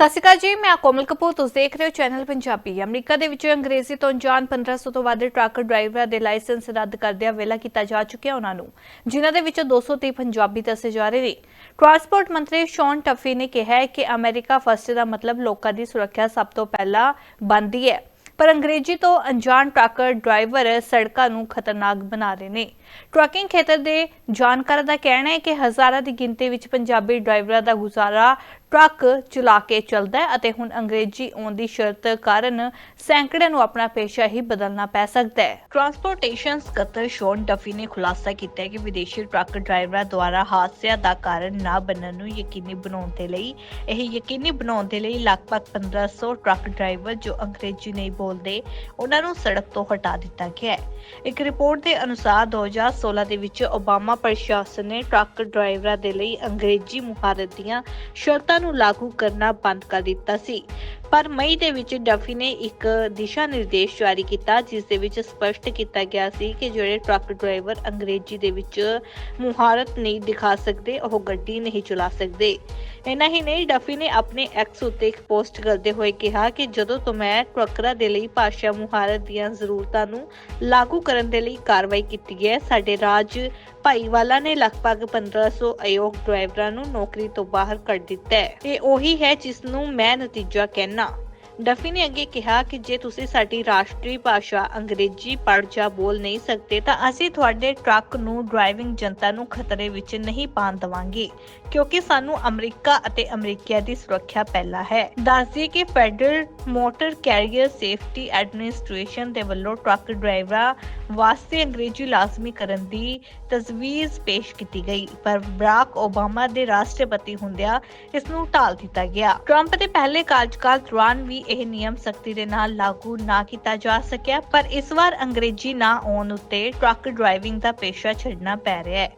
ਸਤਿ ਸ਼੍ਰੀ ਅਕਾਲ ਜੀ, ਮੈਂ ਕੋਮਲ ਕਪੂਰ, ਤੁਸੀਂ ਦੇਖ ਰਹੇ ਹੋ ਚੈਨਲ ਪੰਜਾਬੀ। ਅਮਰੀਕਾ ਦੇ ਵਿੱਚ ਅੰਗਰੇਜ਼ੀ ਤੋਂ ਅਣਜਾਣ 1500 ਤੋਂ ਵੱਧ ਟਰੱਕ ਡਰਾਈਵਰਾਂ ਦੇ ਲਾਇਸੈਂਸ ਰੱਦ ਕਰਦਿਆਂ ਵੇਲਾ ਕੀਤਾ ਜਾ ਚੁੱਕਿਆ ਉਹਨਾਂ ਨੂੰ, ਜਿਨ੍ਹਾਂ ਦੇ ਵਿੱਚ 230 ਪੰਜਾਬੀ ਦੱਸੇ ਜਾ ਰਹੇ ਨੇ। ਟਰਾਂਸਪੋਰਟ ਮੰਤਰੀ ਸ਼ੌਨ ਟਫੀ ਨੇ ਕਿਹਾ ਹੈ ਕਿ ਅਮਰੀਕਾ ਫਸਟ ਦਾ ਮਤਲਬ ਲੋਕਾਂ ਦੀ ਸੁਰੱਖਿਆ ਸਭ ਤੋਂ ਪਹਿਲਾਂ ਬਣਦੀ ਹੈ, ਪਰ ਅੰਗਰੇਜ਼ੀ ਤੋਂ ਅਣਜਾਣ ਟਰੱਕ ਡਰਾਈਵਰ ਸੜਕਾਂ ਨੂੰ ਖਤਰਨਾਕ ਬਣਾ ਰਹੇ ਨੇ। ਟਰੱਕਿੰਗ ਖੇਤਰ ਦੇ ਜਾਣਕਾਰਾਂ ਦਾ ਕਹਿਣਾ ਹੈ ਕਿ ਹਜ਼ਾਰਾਂ ਦੀ ਗਿਣਤੀ ਵਿੱਚ ਪੰਜਾਬੀ ਡਰਾਈਵਰਾਂ ਦਾ ਗੁਜ਼ਾਰਾ ਟਰੱਕ ਚਲਾ ਕੇ ਚੱਲਦਾ ਹੈ ਅਤੇ ਹੁਣ ਅੰਗਰੇਜ਼ੀ ਆਉਣ ਦੀ ਸ਼ਰਤ ਕਾਰਨ ਸੈਂਕੜਿਆਂ ਨੂੰ ਆਪਣਾ ਪੇਸ਼ਾ ਹੀ ਬਦਲਣਾ ਪੈ ਸਕਦਾ ਹੈ। ਟਰਾਂਸਪੋਰਟੇਸ਼ਨ ਸਕੱਤਰ ਸ਼ੌਨ ਡਫੀ ਨੇ ਖੁਲਾਸਾ ਕੀਤਾ ਹੈ ਕਿ ਵਿਦੇਸ਼ੀ ਟਰੱਕ ਡਰਾਈਵਰਾਂ ਦੁਆਰਾ ਹਾਦਸਿਆਂ ਦਾ ਕਾਰਨ ਨਾ ਬਣਨ ਨੂੰ ਯਕੀਨੀ ਬਣਾਉਣ ਦੇ ਲਈ, ਇਹ ਯਕੀਨੀ ਬਣਾਉਣ ਦੇ ਲਈ ਲਗਭਗ 1500 ਟਰੱਕ ਡਰਾਈਵਰ ਜੋ ਅੰਗਰੇਜ਼ੀ ਨਹੀਂ ਬੋਲਦੇ, ਉਹਨਾਂ ਨੂੰ ਸੜਕ ਤੋਂ ਹਟਾ ਦਿੱਤਾ ਗਿਆ ਹੈ। ਇੱਕ ਰਿਪੋਰਟ ਦੇ ਅਨੁਸਾਰ 2016 ਦੇ ਵਿੱਚ ਓਬਾਮਾ ਪ੍ਰਸ਼ਾਸਨ ਨੇ ਟਰੱਕ ਡਰਾਈਵਰਾਂ ਦੇ ਲਈ ਅੰਗਰੇਜ਼ੀ ਮੁਹਾਰਤ ਦੀਆਂ ਸ਼ਰਤਾਂ ਨੂੰ ਲਾਗੂ ਕਰਨਾ ਬੰਦ ਕਰ ਦਿੱਤਾ ਸੀ। ਪਰ ਮਈ ਦੇ ਵਿੱਚ ਡਫੀ ਨੇ ਇੱਕ ਦਿਸ਼ਾ ਨਿਰਦੇਸ਼ ਜਾਰੀ ਕੀਤਾ, ਜਿਸ ਦੇ ਵਿੱਚ ਸਪਸ਼ਟ ਕੀਤਾ ਗਿਆ ਸੀ ਕਿ ਜਿਹੜੇ ਟਰੱਕ ਡਰਾਈਵਰ ਅੰਗਰੇਜ਼ੀ ਦੇ ਵਿੱਚ ਮੁਹਾਰਤ ਨਹੀਂ ਦਿਖਾ ਸਕਦੇ, ਉਹ ਗੱਡੀ ਨਹੀਂ ਚਲਾ ਸਕਦੇ। ਇਨਾ ਹੀ ਨਹੀਂ, ਡਫੀ ਨੇ ਆਪਣੇ ਐਕਸ ਉੱਤੇ ਇੱਕ ਪੋਸਟ ਕਰਦੇ ਹੋਏ ਕਿਹਾ ਕਿ ਜਦੋਂ ਤੋਂ ਮੈਂ ਟਰੱਕਰਾਂ ਦੇ ਲਈ ਭਾਸ਼ਾ ਮੁਹਾਰਤ ਦੀਆਂ ਜ਼ਰੂਰਤਾਂ ਨੂੰ ਲਾਗੂ ਕਰਨ ਦੇ ਲਈ ਕਾਰਵਾਈ ਕੀਤੀ ਹੈ, ਸਾਡੇ ਰਾਜ ਭਾਈਵਾਲਾ ਨੇ ਲਗਭਗ 1500 ਅਯੋਗ ਡਰਾਈਵਰਾਂ ਨੂੰ ਨੌਕਰੀ ਤੋਂ ਬਾਹਰ ਕੱਢ ਦਿੱਤਾ ਹੈ। ਇਹ ਉਹੀ ਹੈ ਜਿਸ ਨੂੰ ਮੈਂ ਨਤੀਜਾ ਕਹਿਣਾ No, ਡਫੀ ਨੇ ਅੱਗੇ ਕਿਹਾ ਕਿ ਜੇ ਤੁਸੀਂ ਸਾਡੀ ਰਾਸ਼ਟਰੀ ਭਾਸ਼ਾ ਅੰਗਰੇਜ਼ੀ ਪੜ੍ਹ ਜਾਂ ਬੋਲ ਨਹੀਂ ਸਕਦੇ ਤਾਂ ਅਸੀਂ ਤੁਹਾਡੇ ਟਰੱਕ ਨੂੰ ਡਰਾਈਵਿੰਗ ਜਨਤਾ ਨੂੰ ਖਤਰੇ ਵਿੱਚ ਨਹੀਂ ਪਾਉਣ ਦੇਵਾਂਗੇ, ਕਿਉਂਕਿ ਸਾਨੂੰ ਅਮਰੀਕਾ ਅਤੇ ਅਮਰੀਕੀਆਂ ਦੀ ਸੁਰੱਖਿਆ ਪਹਿਲਾ ਹੈ। ਦੱਸਦੀ ਕਿ federal motor carrier safety administration ਦੇ ਵੱਲੋਂ ਟਰੱਕ ਡਰਾਈਵਰਾਂ ਵਾਸਤੇ ਅੰਗਰੇਜ਼ੀ ਲਾਜ਼ਮੀ ਕਰਨ ਦੀ ਤਜਵੀਜ਼ ਪੇਸ਼ ਕੀਤੀ ਗਈ, ਪਰ ਬਰਾਕ ਓਬਾਮਾ ਦੇ ਰਾਸ਼ਟਰਪਤੀ ਹੁੰਦਿਆਂ ਇਸ ਨੂੰ ਟਾਲ ਦਿੱਤਾ ਗਿਆ। ਟਰੰਪ ਦੇ ਪਹਿਲੇ ਕਾਰਜਕਾਲ ਦੌਰਾਨ ਵੀ ਇਹ ਨਿਯਮ ਸਖਤੀ ਦੇ ਨਾਲ ਲਾਗੂ ਨਾ ਕੀਤਾ ਜਾ ਸਕਿਆ, ਪਰ ਇਸ ਵਾਰ ਅੰਗਰੇਜ਼ੀ ਨਾ ਆਉਣ ਉੱਤੇ ਟਰੱਕ ਡਰਾਈਵਿੰਗ ਦਾ ਪੇਸ਼ਾ ਛੱਡਣਾ ਪੈ ਰਿਹਾ ਹੈ।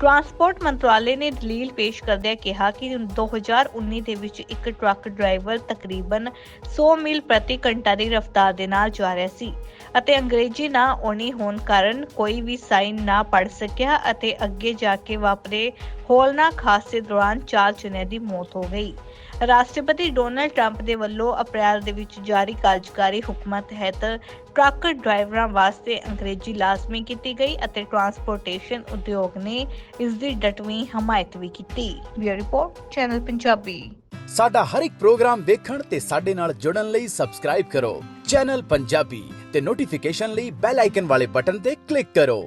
ਟਰਾਂਸਪੋਰਟ ਮੰਤਰਾਲੇ ਨੇ ਦਲੀਲ ਪੇਸ਼ ਕਰਦਿਆਂ ਕਿਹਾ ਕਿ 2019 ਦੇ ਵਿੱਚ ਇੱਕ ਟਰੱਕ ਡਰਾਈਵਰ ਤਕਰੀਬਨ 100 ਮੀਲ ਪ੍ਰਤੀ ਘੰਟਾ ਦੀ ਰਫ਼ਤਾਰ ਦੇ ਨਾਲ ਜਾ ਰਿਹਾ ਸੀ ਅਤੇ ਅੰਗਰੇਜ਼ੀ ਨਾ ਆਉਣੀ ਹੋਣ ਕਾਰਨ ਕੋਈ ਵੀ ਸਾਈਨ ਨਾ ਪੜ੍ਹ ਸਕਿਆ ਅਤੇ ਅੱਗੇ ਜਾ ਕੇ ਵਾਪਰੇ ਹੋਲਨਾਕ ਹਾਦਸੇ ਦੌਰਾਨ ਚਾਰ ਜਣਿਆਂ ਦੀ ਮੌਤ ਹੋ ਗਈ। ਰਾਸ਼ਟਰਪਤੀ ਡੋਨਲਡ ਟਰੰਪ ਦੇ ਵੱਲੋਂ ਅਪ੍ਰੈਲ ਦੇ ਵਿੱਚ ਜਾਰੀ ਕਾਰਜਕਾਰੀ ਹੁਕਮਾਂ ਤਹਿਤ ਟਰੱਕ ਡਰਾਈਵਰਾਂ ਵਾਸਤੇ ਅੰਗਰੇਜ਼ੀ ਲਾਜ਼ਮੀ ਕੀਤੀ ਗਈ ਅਤੇ ਟਰਾਂਸਪੋਰਟੇਸ਼ਨ ਉਦਯੋਗ ਨੇ ਇਸ ਦੀ ਡਟਵੀਂ ਹਮਾਇਤ ਵੀ ਕੀਤੀ। Bureau report, channel Punjabi. ਸਾਡਾ ਹਰ ਇੱਕ ਪ੍ਰੋਗਰਾਮ ਦੇਖਣ ਤੇ ਸਾਡੇ ਨਾਲ ਜੁੜਨ ਲਈ ਸਬਸਕ੍ਰਾਈਬ ਕਰੋ। ਚੈਨਲ ਪੰਜਾਬੀ ਤੇ ਨੋਟੀਫਿਕੇਸ਼ਨ ਲਈ ਬੈਲ ਆਈਕਨ ਵਾਲੇ ਬਟਨ ਤੇ ਕਲਿੱਕ ਕਰੋ।